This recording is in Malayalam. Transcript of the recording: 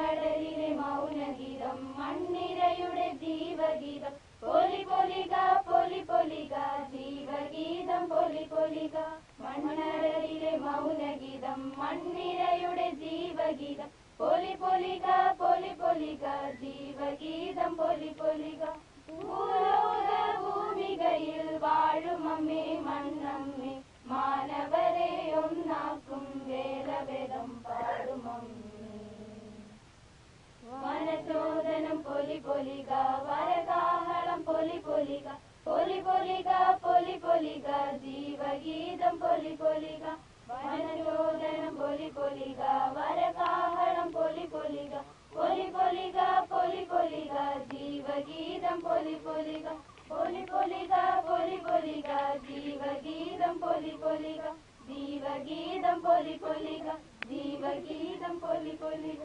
മണ്ണടലിലെ മൗനഗീതം മണ്ണിരയുടെ ജീവഗീതം. പൊലി പൊലിക പൊലി പൊലിക ജീവഗീതം പൊലി പൊലിക. മണ്ണടലിലെ മൗനഗീതം മണ്ണിരയുടെ ജീവഗീതം. പൊലി പൊലിക പൊലി പൊലിക ജീവഗീതം പൊലി പൊലിക. ഭൂമികയിൽ വാഴുമമ്മേ മണ്ണമ്മേ. പൊലി പൊലിക വരകാഹളം പൊലി പൊലിക പൊലി പൊലിക പൊലി പൊലിക ജീവഗീതം പൊലി പൊലിക വനചോദനം പൊലി പൊലിക വരകാഹളം പൊലി പൊലിക പൊലി പൊലിക പൊലി പൊലിക ജീവഗീതം പൊലി പൊലിക പൊലി പൊലിക പൊലി പൊലിക ജീവഗീതം പൊലി പൊലിക ജീവഗീതം പൊലി പൊലിക ജീവഗീതം പൊലി പൊലിക